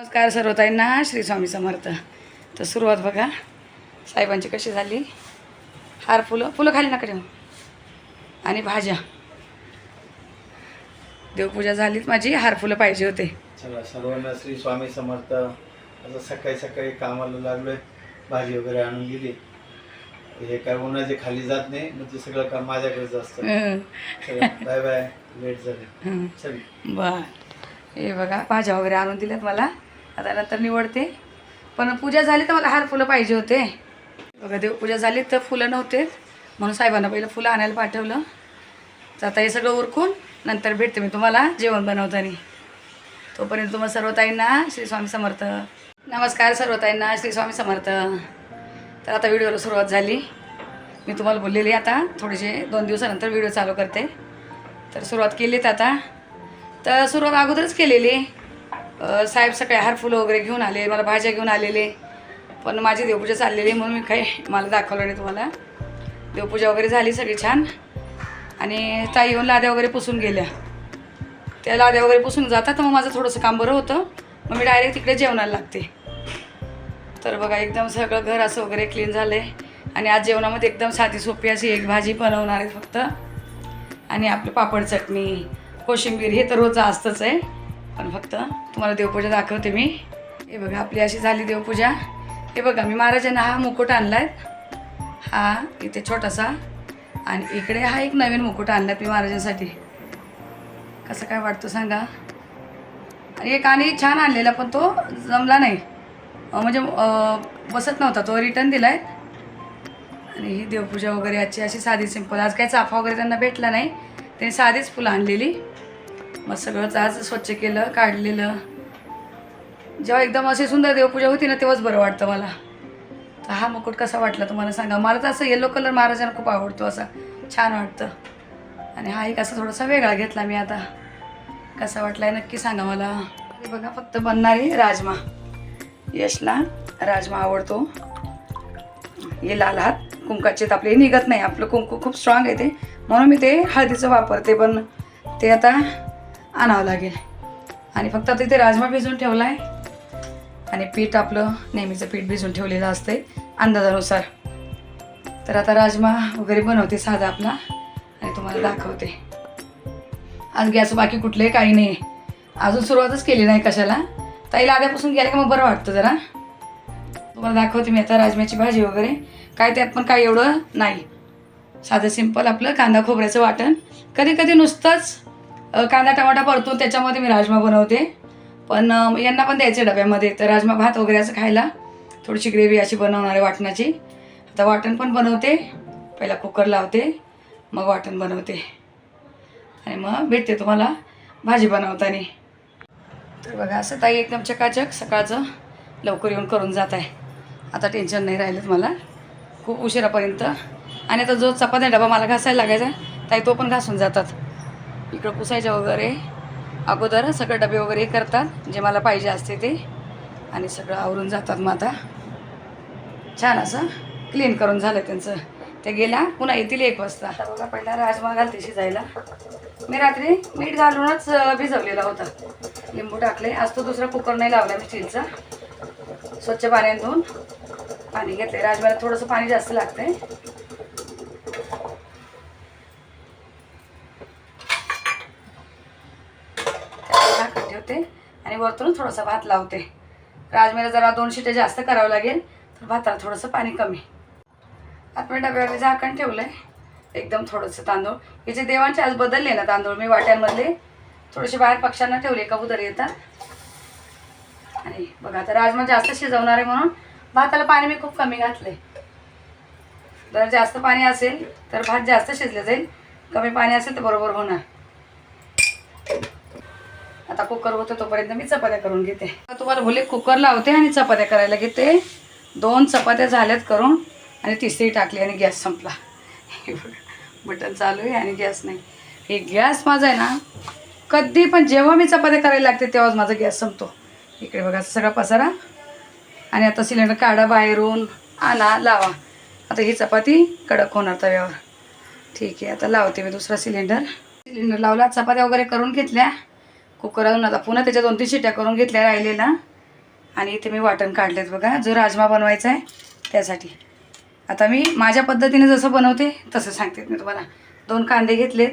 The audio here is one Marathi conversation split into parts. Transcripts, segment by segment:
नमस्कार सर्वताईंना श्री स्वामी समर्थ. तर सुरुवात बघा. साहेबांची कशी झाली? हार फुलं? फुलं खाली नका ठेवू. आणि भाज्या. देवपूजा झालीच माझी. हार फुलं पाहिजे होते. चला सर्वांना श्री स्वामी समर्थ. आता सकाळी सकाळी कामाला लागलोय. भाजी वगैरे आणून दिली. हे काय उन्हाचे खाली जात नाही ते सगळं काम माझ्याकडेच असतं. चला बाय बाय लेट झाले. चल. बर. हे बघा भाज्या वगैरे आणून दिल्यात मला. आता नंतर निवडते. पण पूजा झाली तर मला हार फुलं पाहिजे होते. बघा देवपूजा झाली तर फुलं नव्हते. म्हणून साहेबांना पहिलं फुलं आणायला पाठवलं. तर आता हे सगळं उरकून नंतर भेटते मी तुम्हाला जेवण बनवताना. तोपर्यंत तुम्हाला सर्वताईंना श्री स्वामी समर्थ. नमस्कार सर्वताईंना श्री स्वामी समर्थ. तर आता व्हिडिओला सुरुवात झाली. मी तुम्हाला बोललेली आता थोडेसे दोन दिवसानंतर व्हिडिओ चालू करते. तर सुरुवात केलीत आता. तर सुरुवात अगोदरच केलेली. साहेब सकाळी हार फुलं वगैरे घेऊन आले मला भाज्या घेऊन आलेले. पण माझी देवपूजा चाललेली म्हणून मी काही मला दाखवलं नाही तुम्हाला. देवपूजा वगैरे झाली सगळी छान. आणि ताई येऊन लाद्या वगैरे पुसून गेल्या. त्या लाद्या वगैरे पुसून जातात तर मग माझं थोडंसं काम बरं होतं. मग मी डायरेक्ट तिकडे जेवणाला लागते. तर बघा एकदम सगळं घर असं वगैरे क्लीन झालं आहे आणि आज जेवणामध्ये एकदम साधी सोपी अशी एक भाजी बनवणार आहे फक्त. आणि आपलं पापड चटणी कोशिंबीर हे तर रोजचं असतंच आहे. पण फक्त तुम्हाला देवपूजा दाखवते मी. हे बघा आपली अशी झाली देवपूजा. हे बघा मी महाराजांना हा मुकुट आणला आहे हा इथे छोटासा. आणि इकडे हा एक नवीन मुकुट आणला मी महाराजांसाठी. कसं काय वाटतं सांगा? आणि एक आणि छान आणलेला पण तो जमला नाही. म्हणजे बसत नव्हता तो रिटर्न दिला आहे आणि ही देवपूजा वगैरे आजची अशी साधी सिंपल आज काही चाफा वगैरे त्यांना भेटला नाही. त्यांनी साधीच फुलं आणलेली. मग सगळंच आज स्वच्छ केलं काढलेलं. जेव्हा एकदम अशी सुंदर देवपूजा होती ना तेव्हाच बरं वाटतं मला. तर हा मुकुट कसा वाटला तुम्हाला सांगा? मला तर असं येलो कलर महाराजांना खूप आवडतो असा छान वाटतं. आणि हा एक असा थोडासा वेगळा घेतला मी आता. कसा वाटलाय नक्की सांगा मला. बघा फक्त बनणारी राजमा. यशला राजमा आवडतो. हे लाल हात कुंकाचे तर आपले निघत नाही आपलं कुंकू खूप स्ट्रॉंग आहे ते. म्हणून मी ते हळदीचं वापरते पण ते आता आणावं लागेल. आणि फक्त आता इथे राजमा भिजवून ठेवला आहे. आणि पीठ आपलं नेहमीचं पीठ भिजवून ठेवलेलं असते अंदाजानुसार. तर आता राजमा वगैरे बनवते साधा आपला. आणि तुम्हाला दाखवते. आज गॅस बाकी कुठले काही नाही. अजून सुरुवातच केली नाही कशाला. ताईला आल्यापासून गेले का मग बरं वाटतं जरा? तुम्हाला दाखवते मी आता राजम्याची भाजी वगैरे. काय त्यात पण काय एवढं नाही. साधं सिंपल आपलं कांदा खोबऱ्याचं वाटण. कधी कधी नुसतंच कांदा टमाटा परतून त्याच्यामध्ये मी राजमा बनवते. पण यांना पण द्यायचे डब्यामध्ये. तर राजमा भात वगैरे असं खायला थोडीशी ग्रेव्ही अशी बनवणार आहे वाटणाची आता वाटण पण बनवते. पहिला कुकर लावते. मग वाटण बनवते. आणि मग भेटते तुम्हाला भाजी बनवताना. तर बघा असं ताई एकदम चकाचक सकाळचं लवकर येऊन करून जात आहे. आता टेन्शन नाही राहिलं मला. खूप उशिरापर्यंत. आणि आता जो चपात्या डबा मला घासायला लागायचा ताई तो पण घासून जातात. इकडं पुसायच्या वगैरे. अगोदर सगळं डबे वगैरे करतात जे मला पाहिजे असते ते. आणि सगळं आवरून जातात मग आता. छान असं क्लीन करून झालं त्यांचं. ते गेल्या पुन्हा येतील एक वाजता. बघा पहिला राजमा घालते शिजायला. मी रात्री मीठ घालूनच भिजवलेला होता. लिंबू टाकले. आज तो दुसरा कुकर नाही लावला मी स्टीलचा. स्वच्छ पाण्यात धुवून पाणी घेतले राजमाला थोडंसं पाणी जास्त लागतंय. आहे झाकण ठेवते आणि वरतून थोडासा भात लावते. राजमेला जरा दोन शिटे जास्त करावं लागेल तर भाताला थोडंसं पाणी कमी. आता मी डब्यावर झाकण ठेवलं आहे एकदम थोडंसं तांदूळ. हे जे देवांचे आज बदलले ना तांदूळ मी वाट्यांमधले थोडेसे बाहेर पक्ष्यांना ठेवले कबूतर येतात आणि बघा आता राजमा जास्त शिजवणार आहे म्हणून भाताला पाणी मी खूप कमी घातले जर जास्त पाणी असेल तर भात जास्त शिजलं जाईल. कमी पाणी असेल तर बरोबर होणार. आता कुकर होतं तोपर्यंत मी चपात्या करून घेते. तुम्हाला बोलले कुकर लावते आणि चपात्या करायला घेते. दोन चपात्या झाल्यात करून आणि तिसरी टाकली आणि गॅस संपला. हे बटन चालू आहे आणि गॅस नाही. हे गॅस माझा आहे ना कधी पण जेव्हा मी चपात्या करायला लागते तेव्हाच माझा गॅस संपतो. इकडे बघा सगळा पसारा. आणि आता सिलेंडर काढा बाहेरून. आणा लावा. आता ही चपाती कडक होणार तव्यावर. ठीक आहे आता लावते मी दुसरा सिलेंडर. सिलेंडर लावला चपात्या वगैरे करून घेतल्या. कुकरवरून आता पुन्हा त्याच्या दोन तीन शिट्या करून घेतल्या राहिलेल्या. आणि इथे मी वाटण काढलेत बघा. जो राजमा बनवायचा आहे त्यासाठी. आता मी माझ्या पद्धतीने जसं बनवते तसं सांगते मी तुम्हाला. दोन कांदे घेतलेत.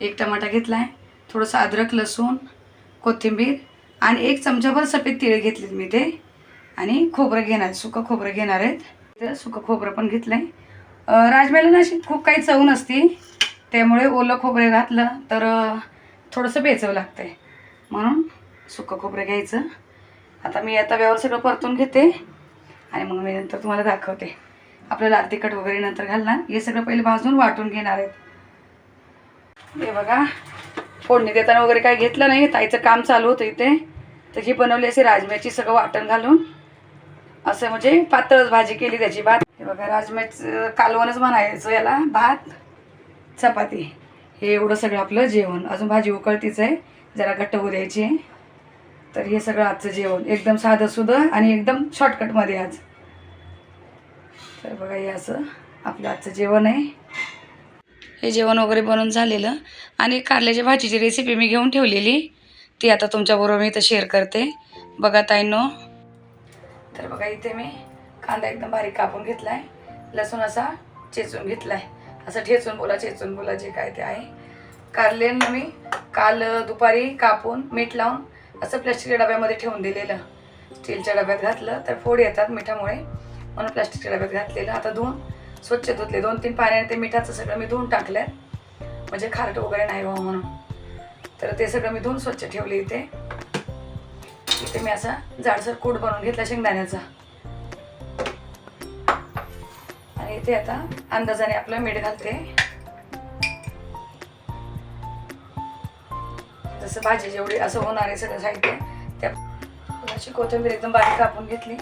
एक टमाटा घेतला आहे थोडंसं अद्रक लसूण कोथिंबीर आणि एक चमचाभर सफेद तिळ घेतलेत मी ते. आणि खोबरं घेणार सुकं खोबरं घेणार आहेत. तर सुकं खोबरं पण घेतलं आहे राजम्याला ना अशी खूप काही चव नसती. त्यामुळे ओलं खोबरं घातलं. तर थोडंसं बेचव लागतं आहे म्हणून सुकं खोबरं घ्यायचं. आता मी आता व्यवहार सगळं परतून घेते आणि मग मी नंतर तुम्हाला दाखवते. आपलं लाल तिखट वगैरे नंतर घालणार. हे सगळं पहिले भाजून वाटून घेणार आहेत. हे बघा फोडणी देताना वगैरे काय घेतलं नाही. ताईचं काम चालू होतं इथे. तर ही बनवली अशी राजम्याची सगळं वाटण घालून. असं म्हणजे पातळच भाजी केली त्याची भात. हे बघा राजम्याचं कालवणच म्हणायचं याला भात चपाती. हे एवढं सगळं आपलं जेवण. अजून भाजी उकळतीच आहे. जरा घट्ट होऊ द्यायची आहे. तर हे सगळं आजचं जेवण. एकदम साधं सुधं आणि एकदम शॉर्टकटमध्ये आज. तर बघा हे असं आपलं आजचं जेवण आहे. हे जेवण वगैरे बनवून झालेलं. आणि कारल्याच्या भाजीची रेसिपी मी घेऊन ठेवलेली. ती आता तुमच्याबरोबर मी इथं शेअर करते. बघा ताईनो. तर बघा इथे मी कांदा एकदम बारीक कापून घेतला आहे लसूण असा चेचून घेतला आहे असं ठेचून बोला चेचून बोला जे काय ते आहे. कारलेन मी काल दुपारी कापून मीठ लावून असं प्लॅस्टिकच्या डब्यामध्ये ठेवून दिलेलं. स्टीलच्या डब्यात घातलं तर फोड येतात मिठामुळे. म्हणून प्लॅस्टिकच्या डब्यात घातलेलं. आता धुवून स्वच्छ धुतले. दोन तीन पाण्याने ते मिठाचं सगळं मी धुवून टाकलं म्हणजे खारट वगैरे नाही व्हावं म्हणून. तर ते सगळं मी धुवून स्वच्छ ठेवले इथे. इथे मी असा जाडसर कूट बनवून घेतला शेंगदाण्याचा. घेते आता. अंदाजाने आपलं मीठ घालते. जसं भाजी जेवढी असं होणार आहे सगळं साहित्य त्या अशी कोथिंबीर एकदम बारीक कापून घेतली.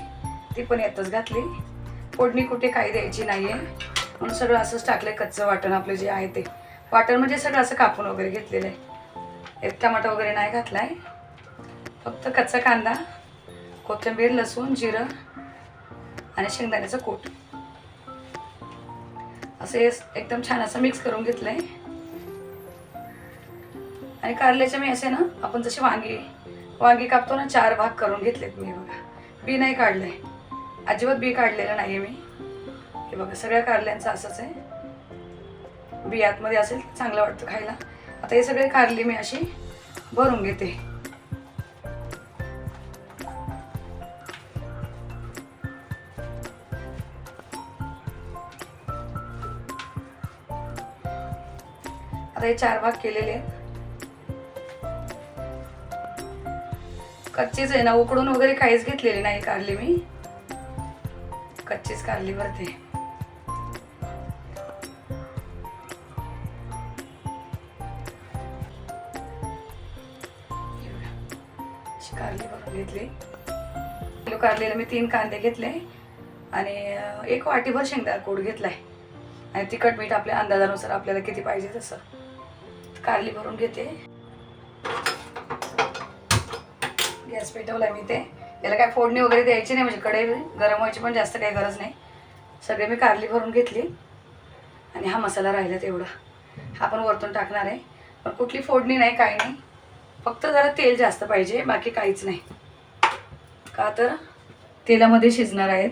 ती पण यातच घातली. फोडणी कुठे काही द्यायची नाही आहे म्हणून सगळं असंच टाकलं कच्चं वाटण आपलं जे आहे ते. वाटण म्हणजे सगळं असं कापून वगैरे घेतलेलं आहे. एक टमाटा वगैरे नाही घातला आहे फक्त कच्चा कांदा कोथिंबीर लसूण जिरं आणि शेंगदाण्याचं कूट. असं हे एकदम छान असं मिक्स करून घेतलं आहे आणि कारल्याचे मी असे ना आपण जसे वांगी वांगी कापतो ना चार भाग करून घेतलेत मी बघा. बी नाही काढलंय. अजिबात बी काढलेलं नाही आहे मी. हे बघा सगळ्या कारल्यांचं असंच आहे. बी आतमध्ये असेल चांगलं वाटतं खायला. आता हे सगळे कारली मी अशी भरून घेते. हे चार भाग केलेले आहेत. कच्चीच आहे ना उकडून वगैरे काहीच घेतलेली नाही कारली मी. कच्चीच कारली भरते कारली भरून घेतली. किलो कारलीला मी तीन कांदे घेतले आणि एक वाटीभर शेंगदार कोड घेतलाय. आणि तिखट मीठ आपल्या अंदाजानुसार आपल्याला किती पाहिजे तसं. कारली भरून घेते. गॅस पेटवला मी ते याला काय फोडणी वगैरे द्यायची नाही म्हणजे कडे गरम व्हायची पण जास्त काही गरज नाही. सगळे मी कारली भरून घेतली. आणि हा मसाला राहिला तेवढा. हा पण वरतून टाकणार आहे. पण कुठली फोडणी नाही काही नाही. फक्त जरा तेल जास्त पाहिजे बाकी काहीच नाही. का तर तेलामध्ये शिजणार आहेत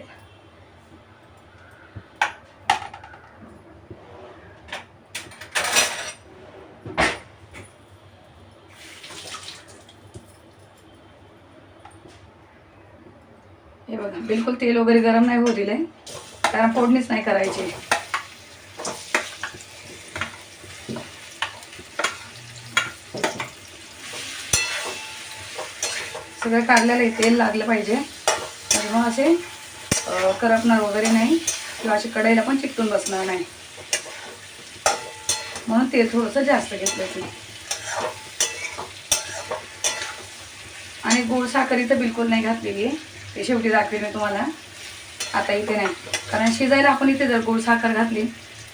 हे बघा बिलकुल तेल वगैरे गरम नाही होऊ आहे कारण फोडणीच नाही करायची. सगळं काढलेलं आहे तेल लागलं पाहिजे. म्हणजे मग असे करपणार वगैरे नाही किंवा असे कढईला पण चिकटून बसणार नाही. म्हणून तेल थोडंसं जास्त घेतलं ते आणि गोड साखर इथं बिलकुल नाही घातलेली आहे. ते शेवटी दाखवेल मी तुम्हाला. आता इथे नाही. कारण शिजायला आपण इथे जर गोड साखर घातली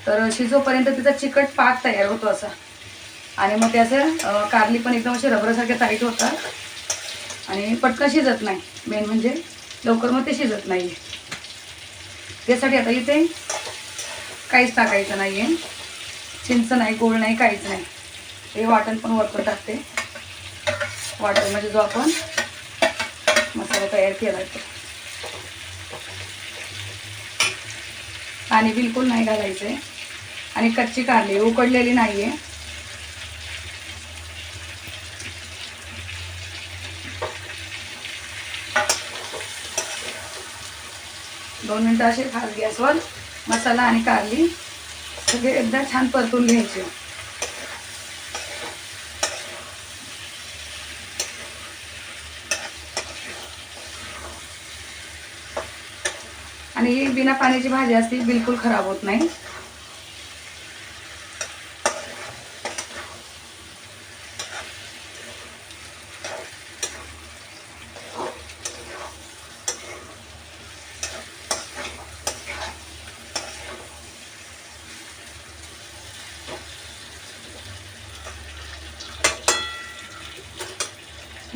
तर शिजोपर्यंत तिचा चिकट पाक तयार होतो असा. आणि मग ते असं कारली पण एकदम असे रबरासारखे टाईट होतात. आणि पटकन शिजत नाही. मेन म्हणजे लवकर मग ते शिजत नाही त्यासाठी आता इथे काहीच टाकायचं नाही आहे चिंच नाही गोळ नाही काहीच नाही. हे वाटण पण वरतून टाकते. वाटण म्हणजे जो आपण मसाला तयार केला तो पाणी बिलकुल नाही घालायचं आहे आणि कच्ची कारली उकडलेली नाही आहे दोन मिनटं असे खास गॅसवर मसाला आणि कारली सगळे एकदा छान परतून घ्यायचे. आणि ही बिना पाण्याची भाजी असते बिलकुल खराब होत नाही.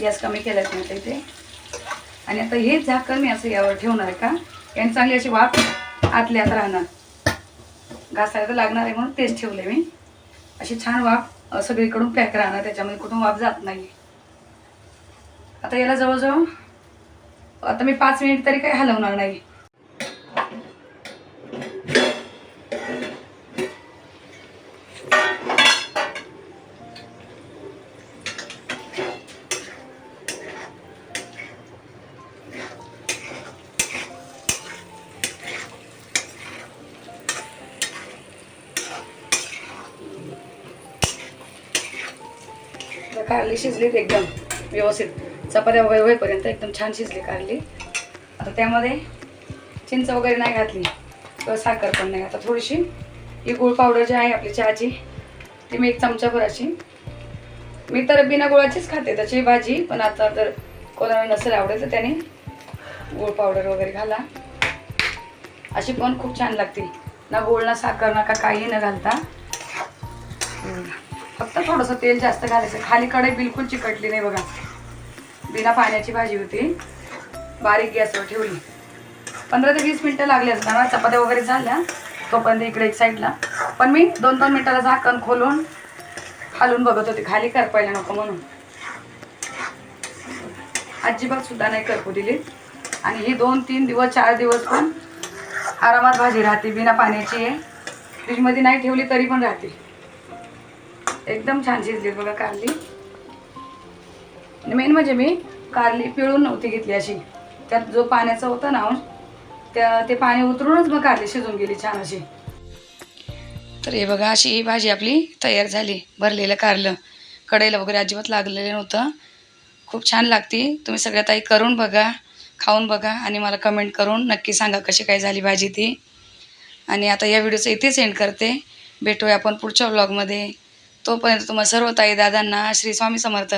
गॅस कमी केलाच नाही ते इथे आणि आता हे झाकण मी असं यावर ठेवणार का? यांनी चांगली अशी वाफ आतल्यात राहणार. घासायला तर लागणार आहे म्हणून तेच ठेवले मी. अशी छान वाफ सगळीकडून पॅक राहणार त्याच्यामध्ये कुठून वाफ जात नाही आता याला जवळजवळ आता मी पाच मिनिट तरी काही हलवणार नाही. कारली शिजलीत एकदम व्यवस्थित. चपात्या वगैरे होईपर्यंत एकदम छान शिजली कारली. आता त्यामध्ये चिंच वगैरे नाही घातली किंवा साखर पण नाही. आता थोडीशी ही गुळ पावडर जी आहे आपली चहाची ती मी एक चमचाभर अशी मी तर बिना गुळाचीच खाते त्याची भाजी. पण आता जर कोणाला नसेल आवडेल तर त्याने गुळ पावडर वगैरे घाला. अशी पण खूप छान लागते. ना गोळ ना साखर नका काही न घालता. फक्त थोडंसं तेल जास्त घालायचं. खाली कढई बिलकुल चिकटली नाही बघा. बिना पाण्याची भाजी होती. बारीक गॅसवर ठेवली. पंधरा ते वीस मिनटं लागली असतात ना चपात्या वगैरे झाल्या. तोपर्यंत इकडे एक साईडला. पण मी दोन दोन मिनटाला झाकण खोलून हलवून बघत होते. खाली करपायला नको म्हणून. अजिबात सुद्धा नाही करपू दिली. आणि ही दोन तीन दिवस चार दिवस पण आरामात भाजी राहते. बिना पाण्याची आहे. फ्रीजमध्ये नाही ठेवली तरी पण राहते. एकदम छान शिजली बघा कारली. मेन म्हणजे मी कारली पिळून नव्हती घेतली अशी. त्यात जो पाण्याचा होता ना अंश, त्या ते पाणी उतरूनच मग कारली शिजून गेली छान अशी. तर हे बघा अशी ही भाजी आपली तयार झाली भरलेलं कारलं. कढईला वगैरे अजिबात लागलेलं नव्हतं. खूप छान लागते. तुम्ही सगळ्या ताई करून बघा खाऊन बघा आणि मला कमेंट करून नक्की सांगा कशी काय झाली भाजी ती. आणि आता या व्हिडिओचं इथेच एंड करते. भेटूया आपण पुढच्या व्लॉगमध्ये तोपर्यंत तुम्हाला सर्व ताई दादांना श्री स्वामी समर्थ.